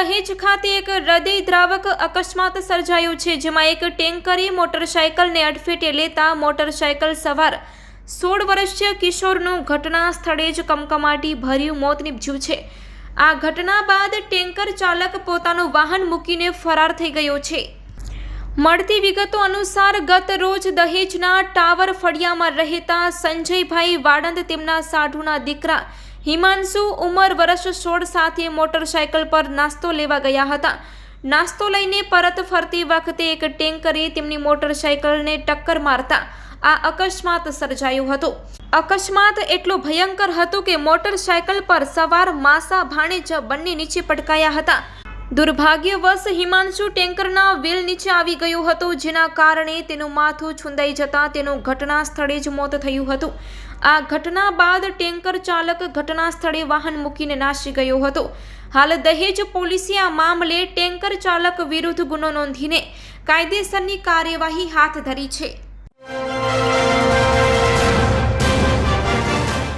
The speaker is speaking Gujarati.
ખાતે એક હૃદયદ્રાવક અકસ્માત સર્જાયો છે, જેમાં એક ટેન્કરે મોટરસાયકલને અડફેટે લેતા મોટરસાયકલ સવાર સોળ વર્ષીય કિશોરનું ઘટના સ્થળે જ કમકમાટી ભર્યું મોત નીપજ્યું છે. આ ઘટના બાદ ટેન્કર ચાલક પોતાનું વાહન મૂકીને ફરાર થઈ ગયો છે. મળતી વિગતો અનુસાર ગત રોજ દહેજના ટાવર ફળિયામાં રહેતા સંજયભાઈ વાડંદ તેમના સાઢુના દીકરા હિમાંશુ ઉંમર વર્ષ સોળ સાથે મોટરસાયકલ પર નાસ્તો લેવા ગયા હતા. નાસ્તો લઈને પરત ફરતી વખતે એક ટેન્કરે તેમની મોટરસાયકલને ટક્કર મારતા આ અકસ્માત સર્જાયો હતો. અકસ્માત એટલો ભયંકર હતો કે મોટરસાયકલ પર સવાર માસા ભાણેજ બંને નીચે પટકાયા હતા. દુર્ભાગ્યવશ હિમાંશુ ટેન્કરના વ્હીલ નીચે આવી ગયો હતો, જેના કારણે તેનું માથું છુંદાઈ જતાં તેનું ઘટના સ્થળે જ મોત થયું હતું. આ ઘટના બાદ ટેન્કર ચાલક ઘટના સ્થળે વાહન મૂકીને નાસી ગયો હતો. હાલ દહેજ પોલીસે આ મામલે ટેન્કર ચાલક વિરુદ્ધ ગુનો નોંધીને કાયદેસરની કાર્યવાહી હાથ ધરી છે.